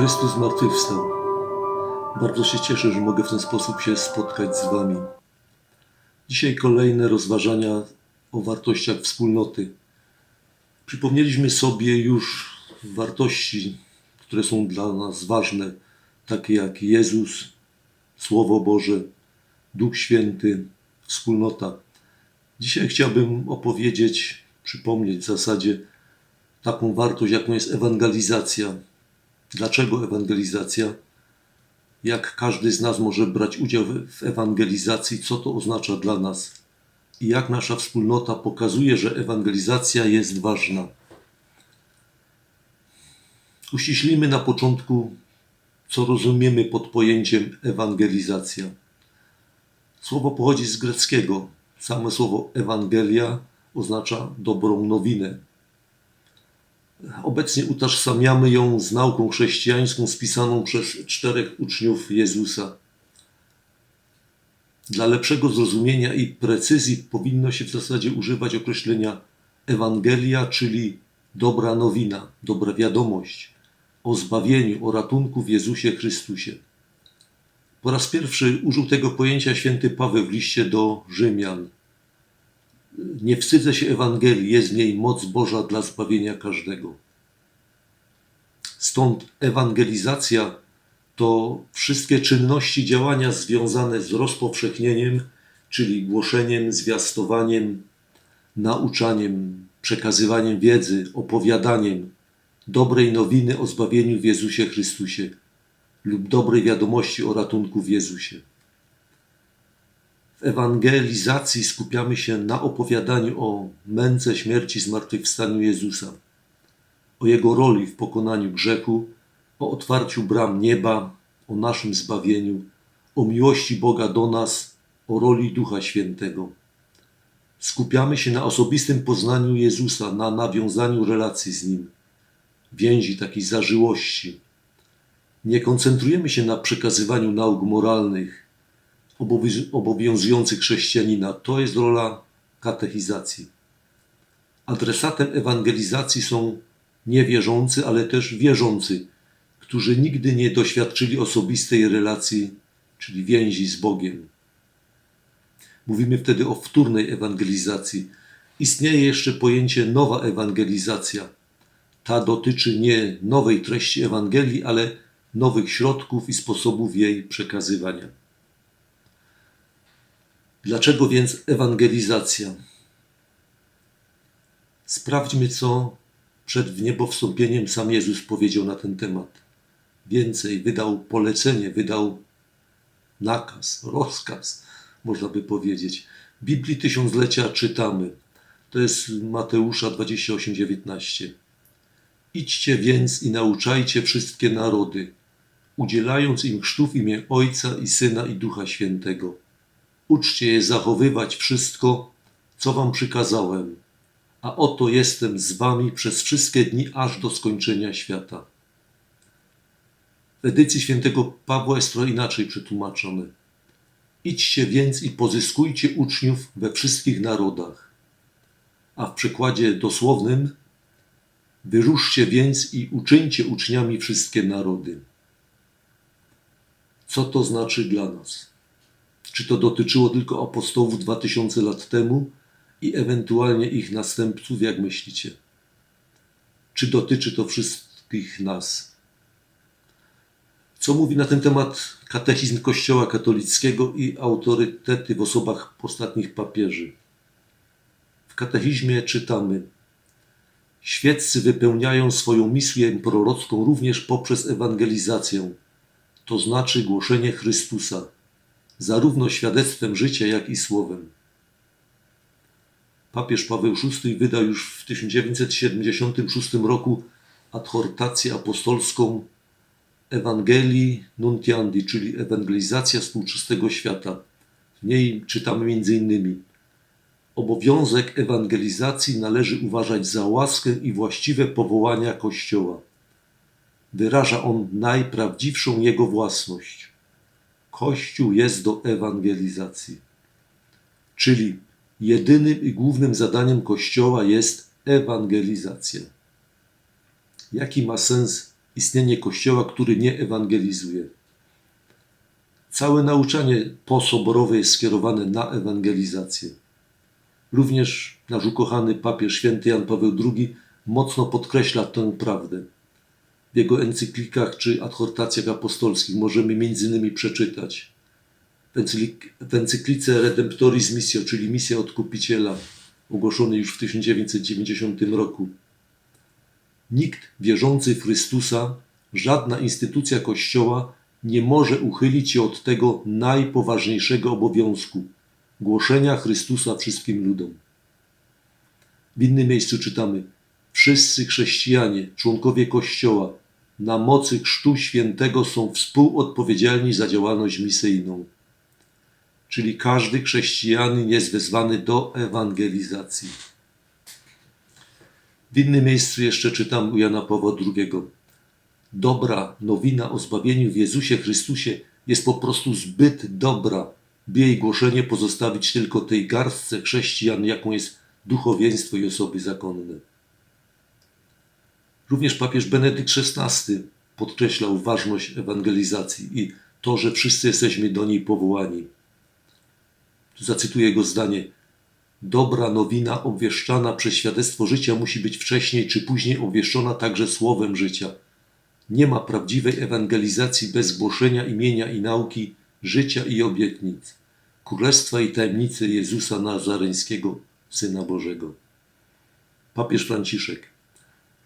Chrystus zmartwychwstał. Bardzo się cieszę, że mogę w ten sposób się spotkać z Wami. Dzisiaj kolejne rozważania o wartościach wspólnoty. Przypomnieliśmy sobie już wartości, które są dla nas ważne, takie jak Jezus, Słowo Boże, Duch Święty, wspólnota. Dzisiaj chciałbym opowiedzieć, przypomnieć w zasadzie taką wartość, jaką jest ewangelizacja. Dlaczego ewangelizacja? Jak każdy z nas może brać udział w ewangelizacji, co to oznacza dla nas i jak nasza wspólnota pokazuje, że ewangelizacja jest ważna. Uściślimy na początku, co rozumiemy pod pojęciem ewangelizacja. Słowo pochodzi z greckiego. Samo słowo Ewangelia oznacza dobrą nowinę. Obecnie utożsamiamy ją z nauką chrześcijańską spisaną przez czterech uczniów Jezusa. Dla lepszego zrozumienia i precyzji powinno się w zasadzie używać określenia Ewangelia, czyli dobra nowina, dobra wiadomość o zbawieniu, o ratunku w Jezusie Chrystusie. Po raz pierwszy użył tego pojęcia święty Paweł w liście do Rzymian. Nie wstydzę się Ewangelii, jest w niej moc Boża dla zbawienia każdego. Stąd ewangelizacja to wszystkie czynności, działania związane z rozpowszechnieniem, czyli głoszeniem, zwiastowaniem, nauczaniem, przekazywaniem wiedzy, opowiadaniem dobrej nowiny o zbawieniu w Jezusie Chrystusie lub dobrej wiadomości o ratunku w Jezusie. W ewangelizacji skupiamy się na opowiadaniu o męce, śmierci, zmartwychwstaniu Jezusa, o Jego roli w pokonaniu grzechu, o otwarciu bram nieba, o naszym zbawieniu, o miłości Boga do nas, o roli Ducha Świętego. Skupiamy się na osobistym poznaniu Jezusa, na nawiązaniu relacji z Nim, więzi takiej zażyłości. Nie koncentrujemy się na przekazywaniu nauk moralnych, obowiązujących chrześcijanina. To jest rola katechizacji. Adresatem ewangelizacji są niewierzący, ale też wierzący, którzy nigdy nie doświadczyli osobistej relacji, czyli więzi z Bogiem. Mówimy wtedy o wtórnej ewangelizacji. Istnieje jeszcze pojęcie nowa ewangelizacja. Ta dotyczy nie nowej treści Ewangelii, ale nowych środków i sposobów jej przekazywania. Dlaczego więc ewangelizacja? Sprawdźmy, co przed wniebowstąpieniem sam Jezus powiedział na ten temat. Więcej, wydał polecenie, wydał nakaz, rozkaz, można by powiedzieć. W Biblii Tysiąclecia czytamy, to jest Mateusza 28:19. Idźcie więc i nauczajcie wszystkie narody, udzielając im chrztu w imię Ojca i Syna i Ducha Świętego Uczcie je zachowywać wszystko, co wam przykazałem, a oto jestem z wami przez wszystkie dni aż do skończenia świata. W edycji świętego Pawła jest trochę inaczej przetłumaczone. Idźcie więc i pozyskujcie uczniów we wszystkich narodach. A w przekładzie dosłownym wyruszcie więc i uczyńcie uczniami wszystkie narody. Co to znaczy dla nas? Czy to dotyczyło tylko apostołów 2000 lat temu i ewentualnie ich następców, jak myślicie? Czy dotyczy to wszystkich nas? Co mówi na ten temat katechizm Kościoła katolickiego i autorytety w osobach ostatnich papieży? W katechizmie czytamy: Świeccy wypełniają swoją misję prorocką również poprzez ewangelizację, to znaczy głoszenie Chrystusa zarówno świadectwem życia, jak i słowem. Papież Paweł VI wydał już w 1976 roku adhortację apostolską Ewangelii Nuntiandi, czyli Ewangelizacja współczesnego świata. W niej czytamy m.in. Obowiązek ewangelizacji należy uważać za łaskę i właściwe powołania Kościoła. Wyraża on najprawdziwszą jego własność Kościół jest do ewangelizacji. Czyli jedynym i głównym zadaniem Kościoła jest ewangelizacja. Jaki ma sens istnienie Kościoła, który nie ewangelizuje. Całe nauczanie posoborowe jest skierowane na ewangelizację. Również nasz ukochany papież święty Jan Paweł II mocno podkreśla tę prawdę. W jego encyklikach czy adhortacjach apostolskich możemy m.in. przeczytać w encyklice Redemptoris Missio, czyli misja odkupiciela, ogłoszonej już w 1990 roku. Nikt wierzący w Chrystusa, żadna instytucja Kościoła nie może uchylić się od tego najpoważniejszego obowiązku głoszenia Chrystusa wszystkim ludom. W innym miejscu czytamy: Wszyscy chrześcijanie, członkowie Kościoła, na mocy Chrztu Świętego są współodpowiedzialni za działalność misyjną. Czyli każdy chrześcijanin jest wezwany do ewangelizacji. W innym miejscu jeszcze czytam u Jana Pawła II. Dobra nowina o zbawieniu w Jezusie Chrystusie jest po prostu zbyt dobra, by jej głoszenie pozostawić tylko tej garstce chrześcijan, jaką jest duchowieństwo i osoby zakonne. Również papież Benedykt XVI podkreślał ważność ewangelizacji i to, że wszyscy jesteśmy do niej powołani. Zacytuję jego zdanie. Dobra nowina obwieszczana przez świadectwo życia musi być wcześniej czy później obwieszczona także słowem życia. Nie ma prawdziwej ewangelizacji bez głoszenia imienia i nauki, życia i obietnic, królestwa i tajemnicy Jezusa Nazareńskiego, Syna Bożego. Papież Franciszek.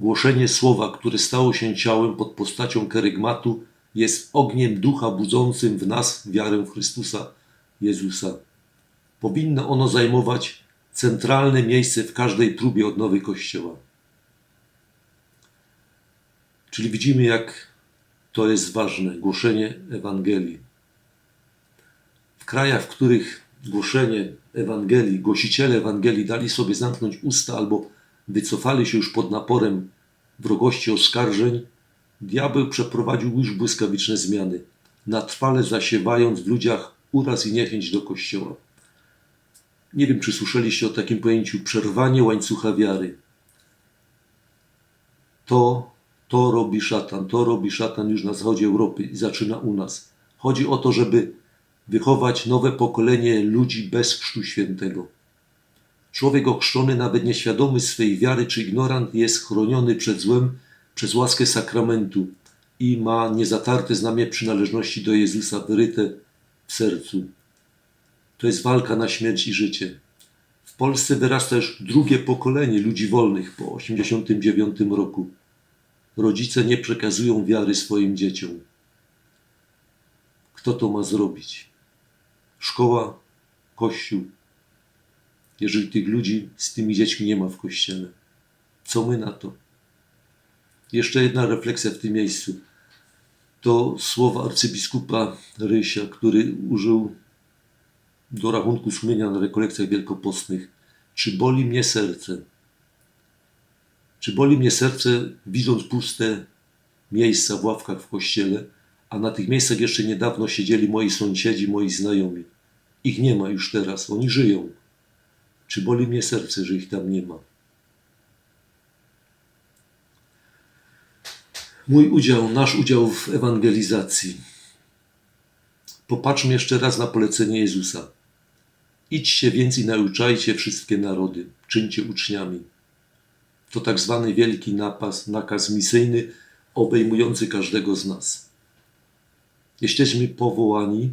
Głoszenie słowa, które stało się ciałem pod postacią kerygmatu, jest ogniem ducha budzącym w nas wiarę w Chrystusa Jezusa. Powinno ono zajmować centralne miejsce w każdej próbie odnowy Kościoła. Czyli widzimy, jak to jest ważne głoszenie Ewangelii. W krajach, w których głoszenie Ewangelii, głosiciele Ewangelii dali sobie zamknąć usta albo wycofali się już pod naporem wrogości oskarżeń, diabeł przeprowadził już błyskawiczne zmiany, natrwale zasiewając w ludziach uraz i niechęć do Kościoła. Nie wiem, czy słyszeliście o takim pojęciu przerwanie łańcucha wiary. To to robi szatan, to robi szatan już na zachodzie Europy i zaczyna u nas. Chodzi o to, żeby wychować nowe pokolenie ludzi bez Chrztu Świętego. Człowiek ochrzczony, nawet nieświadomy swej wiary czy ignorant, jest chroniony przed złem przez łaskę sakramentu i ma niezatarte znamie przynależności do Jezusa wyryte w sercu. To jest walka na śmierć i życie. W Polsce wyrasta już drugie pokolenie ludzi wolnych po 1989 roku rodzice nie przekazują wiary swoim dzieciom. Kto to ma zrobić? Szkoła, kościół. Jeżeli tych ludzi z tymi dziećmi nie ma w kościele, co my na to? Jeszcze jedna refleksja w tym miejscu. To słowa arcybiskupa Rysia, który użył do rachunku sumienia na rekolekcjach wielkopostnych. Czy boli mnie serce? Czy boli mnie serce, widząc puste miejsca w ławkach w kościele, a na tych miejscach jeszcze niedawno siedzieli moi sąsiedzi, moi znajomi. Ich nie ma już teraz, oni żyją. Czy boli mnie serce, że ich tam nie ma? Mój udział, nasz udział w ewangelizacji. Popatrzmy jeszcze raz na polecenie Jezusa. Idźcie więc i nauczajcie wszystkie narody, czyńcie uczniami. To tak zwany wielki napas, nakaz misyjny obejmujący każdego z nas. Jesteśmy powołani,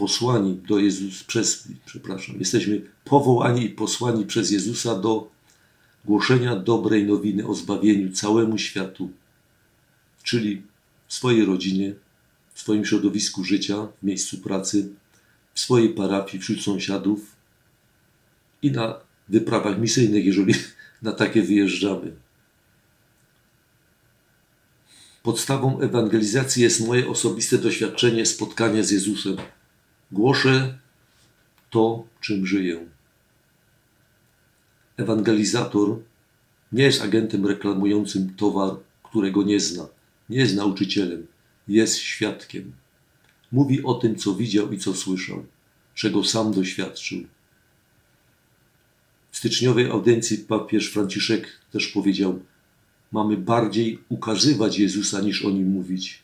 posłani do Jezusa, przez, przepraszam, jesteśmy powołani i posłani przez Jezusa do głoszenia dobrej nowiny o zbawieniu całemu światu, czyli w swojej rodzinie, w swoim środowisku życia, w miejscu pracy, w swojej parafii, wśród sąsiadów i na wyprawach misyjnych, jeżeli na takie wyjeżdżamy. Podstawą ewangelizacji jest moje osobiste doświadczenie spotkania z Jezusem. Głoszę to, czym żyję. Ewangelizator nie jest agentem reklamującym towar, którego nie zna. Nie jest nauczycielem, jest świadkiem. Mówi o tym, co widział i co słyszał, czego sam doświadczył styczniowej audiencji papież Franciszek też powiedział: mamy bardziej ukazywać Jezusa niż o nim mówić.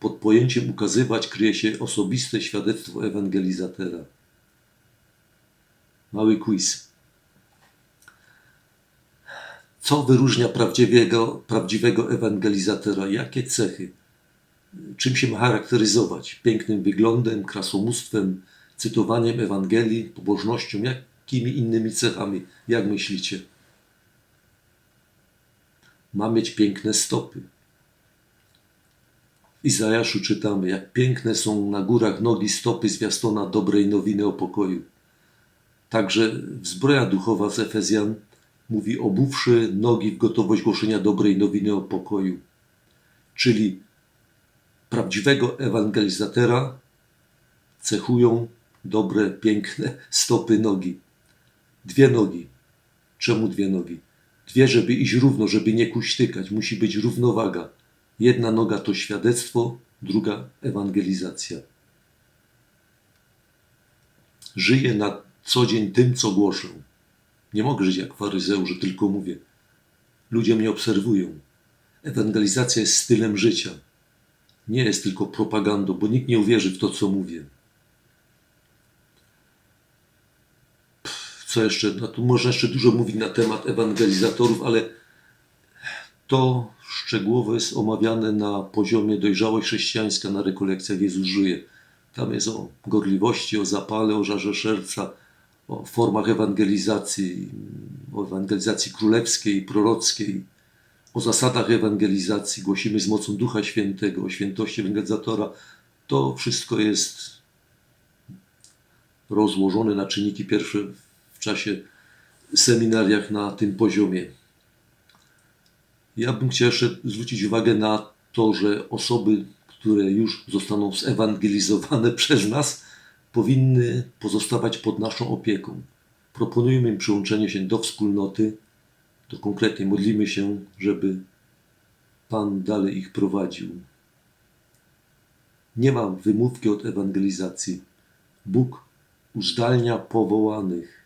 Pod pojęciem ukazywać kryje się osobiste świadectwo ewangelizatora. Mały quiz. Co wyróżnia prawdziwego, prawdziwego ewangelizatora? Jakie cechy? Czym się ma charakteryzować? Pięknym wyglądem, krasomóstwem, cytowaniem Ewangelii, pobożnością? Jakimi innymi cechami? Jak myślicie? Ma mieć piękne stopy. Izajaszu czytamy, jak piękne są na górach nogi stopy zwiastona dobrej nowiny o pokoju. Także zbroja duchowa z Efezjan mówi obuwszy nogi w gotowość głoszenia dobrej nowiny o pokoju. Czyli prawdziwego ewangelizatora cechują dobre, piękne stopy nogi. Dwie nogi. Czemu dwie nogi? Dwie, żeby iść równo, żeby nie kuśtykać. Musi być równowaga. Jedna noga to świadectwo, druga ewangelizacja. Żyję na co dzień tym, co głoszę. Nie mogę żyć jak faryzeusz, tylko mówię. Ludzie mnie obserwują. Ewangelizacja jest stylem życia. Nie jest tylko propagandą, bo nikt nie uwierzy w to, co mówię. Co jeszcze? No tu można jeszcze dużo mówić na temat ewangelizatorów, ale to szczegółowo jest omawiane na poziomie dojrzałość chrześcijańska na rekolekcjach Jezus żyje. Tam jest o gorliwości, o zapale, o żarze serca, o formach ewangelizacji, o ewangelizacji królewskiej, prorockiej, o zasadach ewangelizacji. Głosimy z mocą Ducha Świętego, o świętości ewangelizatora. To wszystko jest rozłożone na czynniki pierwsze w czasie seminariach na tym poziomie. Ja bym chciał jeszcze zwrócić uwagę na to, że osoby, które już zostaną zewangelizowane przez nas, powinny pozostawać pod naszą opieką. Proponujmy im przyłączenie się do wspólnoty, to konkretnie modlimy się, żeby Pan dalej ich prowadził. Nie ma wymówki od ewangelizacji. Bóg uzdalnia powołanych,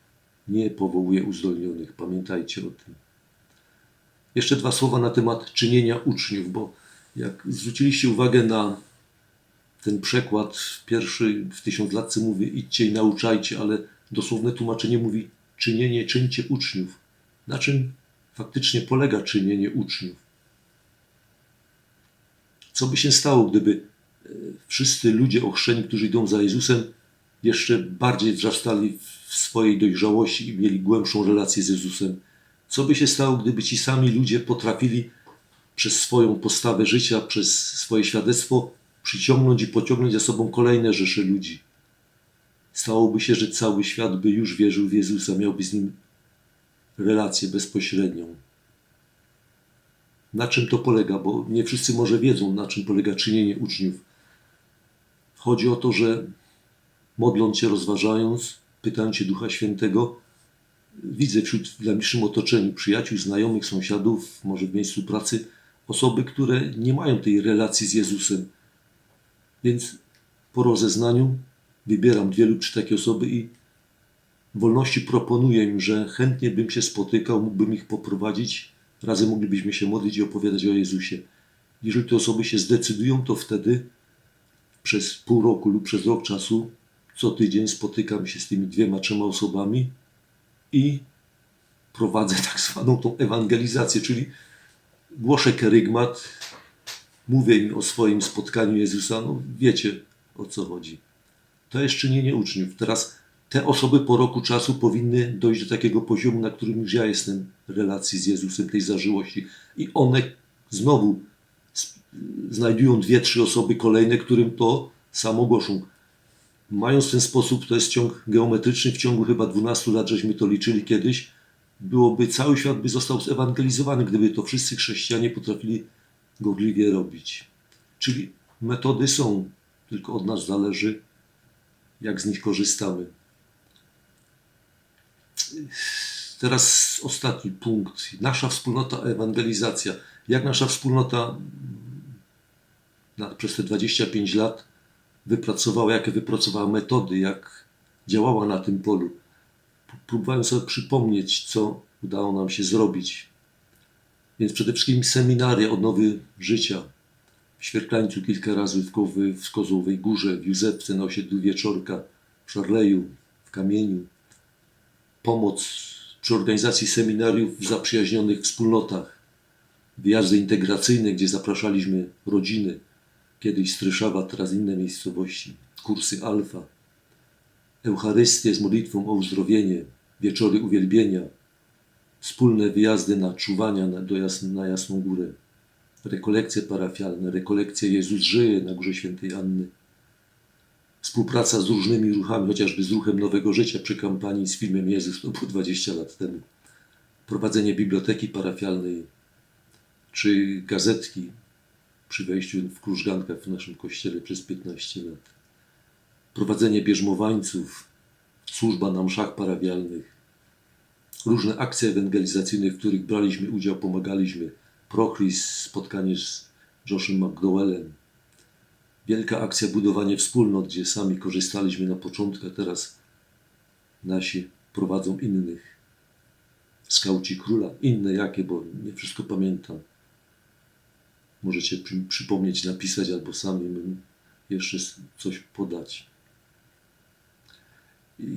nie powołuje uzdolnionych. Pamiętajcie o tym. Jeszcze dwa słowa na temat czynienia uczniów, bo jak zwróciliście uwagę na ten przekład pierwszy w tysiąclatce mówi idźcie i nauczajcie, ale dosłowne tłumaczenie mówi czynienie, czyńcie uczniów. Na czym faktycznie polega czynienie uczniów? Co by się stało, gdyby e, wszyscy ludzie ochrzczeni, którzy idą za Jezusem, jeszcze bardziej wzrastali w swojej dojrzałości i mieli głębszą relację z Jezusem? Co by się stało, gdyby ci sami ludzie potrafili przez swoją postawę życia, przez swoje świadectwo przyciągnąć i pociągnąć za sobą kolejne rzesze ludzi? Stałoby się, że cały świat by już wierzył w Jezusa, miałby z nim relację bezpośrednią. Na czym to polega? Bo nie wszyscy może wiedzą, na czym polega czynienie uczniów. Chodzi o to, że modląc się, rozważając, pytając się Ducha Świętego, widzę wśród w najbliższym otoczeniu przyjaciół, znajomych, sąsiadów, może w miejscu pracy, osoby, które nie mają tej relacji z Jezusem. Więc po rozeznaniu wybieram dwie lub trzy takie osoby i wolności proponuję im, że chętnie bym się spotykał, mógłbym ich poprowadzić, razem moglibyśmy się modlić i opowiadać o Jezusie. Jeżeli te osoby się zdecydują, to wtedy przez pół roku lub przez rok czasu co tydzień spotykam się z tymi dwiema, trzema osobami i prowadzę tak zwaną tą ewangelizację, czyli głoszę kerygmat, mówię im o swoim spotkaniu Jezusa, no wiecie o co chodzi. To jest czynienie uczniów. Teraz te osoby po roku czasu powinny dojść do takiego poziomu, na którym już ja jestem relacji z Jezusem, tej zażyłości. I one znowu znajdują dwie, trzy osoby kolejne, którym to samo głoszą. Mając w ten sposób, to jest ciąg geometryczny, w ciągu chyba 12 lat, żeśmy to liczyli kiedyś, byłoby, cały świat by został zewangelizowany, gdyby to wszyscy chrześcijanie potrafili gorliwie robić. Czyli metody są, tylko od nas zależy, jak z nich korzystamy. Teraz ostatni punkt. Nasza wspólnota ewangelizacja. Jak nasza wspólnota na, przez te 25 lat wypracowała, jakie wypracowała metody, jak działała na tym polu. Próbowałem sobie przypomnieć, co udało nam się zrobić. Więc przede wszystkim seminaria odnowy życia. W Świerklańcu kilka razy, w, Kowy, w Kozłowej Górze, w Józefce, na osiedlu Wieczorka, w Szarleju, w Kamieniu. Pomoc przy organizacji seminariów w zaprzyjaźnionych wspólnotach. Wyjazdy integracyjne, gdzie zapraszaliśmy rodziny. Kiedyś Stryszawa, teraz inne miejscowości. Kursy alfa. Eucharystie z modlitwą o uzdrowienie. Wieczory uwielbienia. Wspólne wyjazdy na czuwania na, do Jas na Jasną Górę. Rekolekcje parafialne, rekolekcje Jezus żyje na Górze Świętej Anny. Współpraca z różnymi ruchami, chociażby z ruchem Nowego Życia przy kampanii z filmem Jezus, to było 20 lat temu. Prowadzenie biblioteki parafialnej, czy gazetki przy wejściu w Krużgankach w naszym kościele przez 15 lat. Prowadzenie bierzmowańców, służba na mszach parafialnych, różne akcje ewangelizacyjne, w których braliśmy udział, pomagaliśmy. Prochris, spotkanie z Joshem McDowellem. Wielka akcja budowanie wspólnot, gdzie sami korzystaliśmy na początku, a teraz nasi prowadzą innych. Skauci Króla, inne jakie, bo nie wszystko pamiętam. Możecie przy, przypomnieć, napisać albo sami jeszcze coś podać.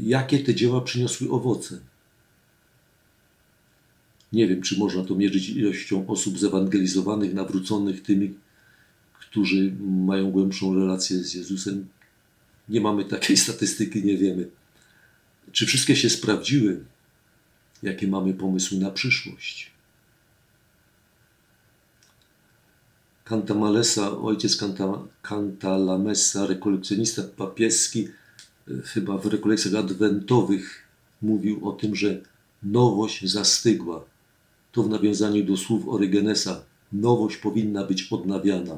Jakie te dzieła przyniosły owoce? Nie wiem, czy można to mierzyć ilością osób zewangelizowanych, nawróconych, tymi, którzy mają głębszą relację z Jezusem. Nie mamy takiej statystyki, nie wiemy. Czy wszystkie się sprawdziły? Jakie mamy pomysły na przyszłość? Cantamalesa, ojciec Canta, Cantalamessa, rekolekcjonista papieski, chyba w rekolekcjach adwentowych mówił o tym, że nowość zastygła. To w nawiązaniu do słów Orygenesa. Nowość powinna być odnawiana.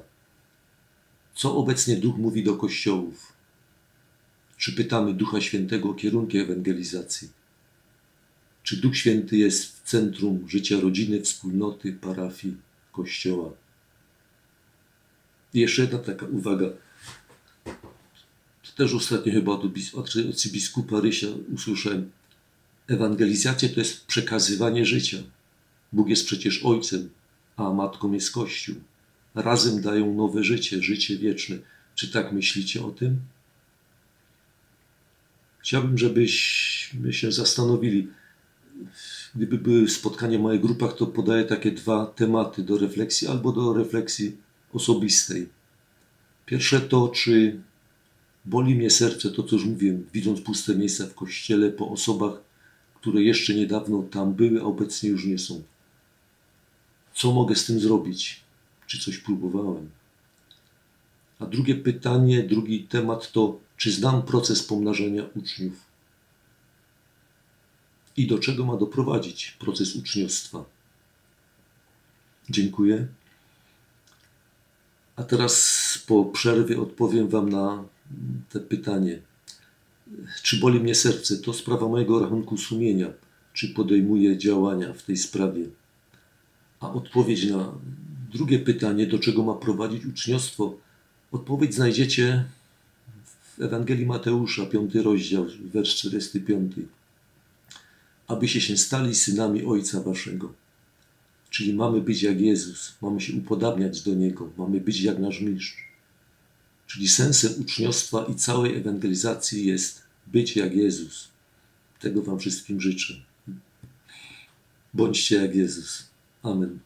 Co obecnie Duch mówi do kościołów? Czy pytamy Ducha Świętego o kierunki ewangelizacji? Czy Duch Święty jest w centrum życia rodziny, wspólnoty, parafii, kościoła? Jeszcze jedna taka uwaga. Też ostatnio chyba od arcybiskupa Rysia usłyszałem. Ewangelizacja to jest przekazywanie życia. Bóg jest przecież Ojcem, a Matką jest Kościół. Razem dają nowe życie, życie wieczne. Czy tak myślicie o tym? Chciałbym, żebyśmy się zastanowili. Gdyby były spotkania w moich grupach, to podaję takie dwa tematy do refleksji albo do refleksji osobistej. Pierwsze to, czy boli mnie serce, to co już mówiłem, widząc puste miejsca w kościele po osobach, które jeszcze niedawno tam były, a obecnie już nie są. Co mogę z tym zrobić? Czy coś próbowałem? A drugie pytanie, drugi temat to, czy znam proces pomnażania uczniów? I do czego ma doprowadzić proces uczniostwa? Dziękuję. A teraz po przerwie odpowiem Wam na te pytanie. Czy boli mnie serce? To sprawa mojego rachunku sumienia. Czy podejmuję działania w tej sprawie? A odpowiedź na drugie pytanie, do czego ma prowadzić uczniostwo, odpowiedź znajdziecie w Ewangelii Mateusza, piąty rozdział, wers 45. Abyście się stali synami Ojca Waszego. Czyli mamy być jak Jezus, mamy się upodabniać do Niego, mamy być jak nasz mistrz. Czyli sensem uczniostwa i całej ewangelizacji jest być jak Jezus. Tego Wam wszystkim życzę. Bądźcie jak Jezus. Amen.